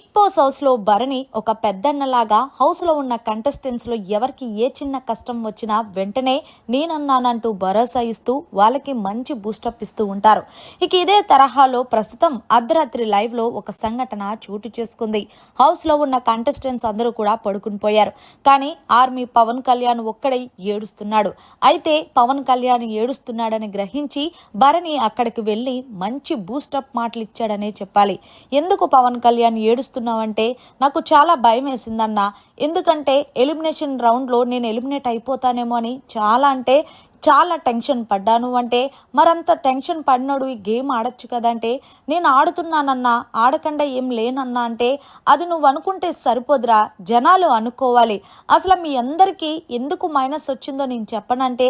Big boss హౌస్లో భరణి ఒక పెద్దన్నలాగా హౌస్లో ఉన్న కంటెస్టెంట్స్లో ఎవరికి ఏ చిన్న కష్టం వచ్చినా వెంటనే నేనన్నానంటూ భరోసా ఇస్తూ వాళ్ళకి మంచి బూస్టప్ ఇస్తూ ఉంటారు. ఇక ఇదే తరహాలో ప్రస్తుతం అర్ధరాత్రి లైవ్లో ఒక సంఘటన చోటు చేసుకుంది. హౌస్లో ఉన్న కంటెస్టెంట్స్ అందరూ కూడా పడుకుని పోయారు. కానీ ఆర్మీ పవన్ కళ్యాణ్ ఒక్కడై ఏడుస్తున్నాడు. అయితే పవన్ కళ్యాణ్ ఏడుస్తున్నాడని గ్రహించి భరణి అక్కడికి వెళ్ళి మంచి బూస్టప్ మాటలు ఇచ్చాడనే చెప్పాలి. ఎందుకు పవన్ కళ్యాణ్ ఏడు ఏడుస్తున్నావంటే నాకు చాలా భయం వేసిందన్న. ఎందుకంటే ఎలిమినేషన్ రౌండ్లో నేను ఎలిమినేట్ అయిపోతానేమో అని చాలా అంటే చాలా టెన్షన్ పడ్డాను. అంటే మరంత టెన్షన్ పడినాడు ఈ గేమ్ ఆడొచ్చు కదంటే నేను ఆడుతున్నానన్నా ఆడకుండా ఏం లేనన్నా అంటే అది నువ్వు అనుకుంటే సరిపోదురా జనాలు అనుకోవాలి. అసలు మీ అందరికీ ఎందుకు మైనస్ వచ్చిందో నేను చెప్పనంటే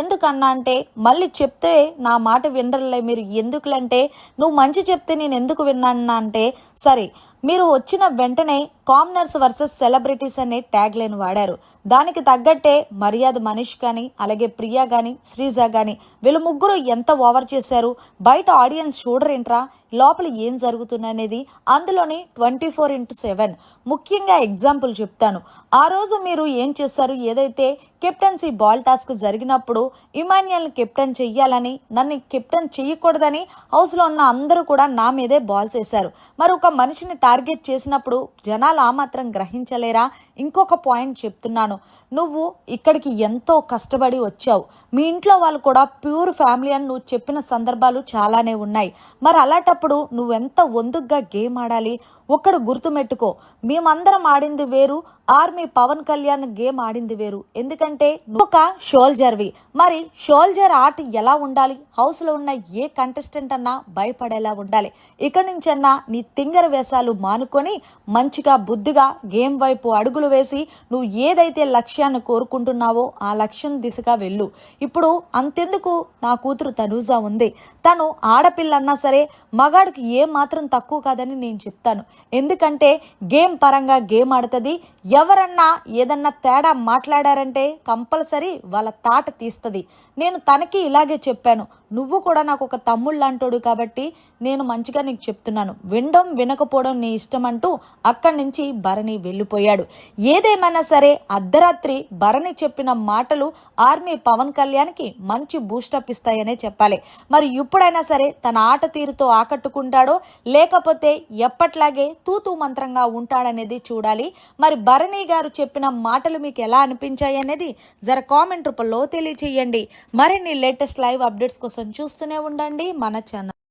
ఎందుకన్నా అంటే మళ్ళీ చెప్తే నా మాట వినరలే మీరు ఎందుకులంటే నువ్వు మంచి చెప్తే నేను ఎందుకు విన్నానా అంటే సరే మీరు వచ్చిన వెంటనే కామనర్స్ వర్సెస్ సెలబ్రిటీస్ అనే ట్యాగ్ లైన్ వాడారు. దానికి తగ్గట్టే మర్యాద మనీష్ కానీ అలాగే ప్రియా కానీ శ్రీజ కానీ వీళ్ళు ముగ్గురు ఎంత ఓవర్ చేశారు? బయట ఆడియన్స్ చూడరేంట్రా? లోపల ఏం జరుగుతుందనేది అందులోని ట్వంటీ ఫోర్ ఇంటూ సెవెన్. ముఖ్యంగా ఎగ్జాంపుల్ చెప్తాను. ఆ రోజు మీరు ఏం చేశారు? ఏదైతే కెప్టెన్సీ బాల్ టాస్క్ జరిగినప్పుడు ఇమాన్యుయల్ని కెప్టెన్ చెయ్యాలని నన్ను కెప్టెన్ చెయ్యకూడదని హౌస్లో ఉన్న అందరూ కూడా నా మీదే బాల్స్ వేశారు. మరి ఒక మనిషిని టార్గెట్ చేసినప్పుడు జనాలు ఆ మాత్రం గ్రహించలేరా? ఇంకొక పాయింట్ చెప్తున్నాను. నువ్వు ఇక్కడికి ఎంతో కష్టపడి వచ్చావు. మీ ఇంట్లో వాళ్ళు కూడా ప్యూర్ ఫ్యామిలీ అని నువ్వు చెప్పిన సందర్భాలు చాలానే ఉన్నాయి. మరి అలాంటప్పుడు నువ్వెంత ఒందుగ్గా గేమ్ ఆడాలి? ఒక్కడు గుర్తుమెట్టుకో. మేమందరం ఆడింది వేరు ఆర్మీ పవన్ కళ్యాణ్ గేమ్ ఆడింది వేరు. ఎందుకంటే నువ్వు ఒక షోల్జర్వి. మరి షోల్జర్ ఆట ఎలా ఉండాలి? హౌస్లో ఉన్న ఏ కంటెస్టెంట్ అన్నా భయపడేలా ఉండాలి. ఇక నుంచన్నా నీ తింగర వేషాలు మానుకొని మంచిగా బుద్ధిగా గేమ్ వైపు అడుగులు వేసి నువ్వు ఏదైతే లక్ష్యాన్ని కోరుకుంటున్నావో ఆ లక్ష్యం దిశగా వెళ్ళు. ఇప్పుడు అంతెందుకు నా కూతురు తనూజా ఉంది? తను ఆడపిల్ల అన్నా సరే మగాడికి ఏ మాత్రం తక్కువ కాదని నేను చెప్తాను. ఎందుకంటే గేమ్ పరంగా గేమ్ ఆడుతుంది. ఎవరన్నా ఏదన్నా తేడా మాట్లాడారంటే కంపల్సరీ వాళ్ళ తాట తీస్తుంది. నేను తనకి ఇలాగే చెప్పాను. నువ్వు కూడా నాకు ఒక తమ్ముళ్ళు లాంటోడు కాబట్టి నేను మంచిగా నీకు చెప్తున్నాను. వినడం వినకపోవడం నీ ఇష్టం అంటూ అక్కడి నుంచి భరణి వెళ్ళిపోయాడు. ఏదేమైనా సరే అర్ధరాత్రి భరణి చెప్పిన మాటలు ఆర్మీ పవన్ కళ్యాణ్కి మంచి బూస్టప్ ఇస్తాయనే చెప్పాలి. మరి ఇప్పుడైనా సరే తన ఆట తీరుతో ఆకట్టుకుంటాడో లేకపోతే ఎప్పట్లాగే తూతూ మంత్రంగా ఉంటాడనేది చూడాలి. మరి భరణి గారు చెప్పిన మాటలు మీకు ఎలా అనిపించాయి అనేది జర కామెంట్ రూపంలో తెలియచేయండి. మరిన్ని లేటెస్ట్ లైవ్ అప్డేట్స్ కోసం కోసం చూస్తూనే ఉండండి మన ఛానల్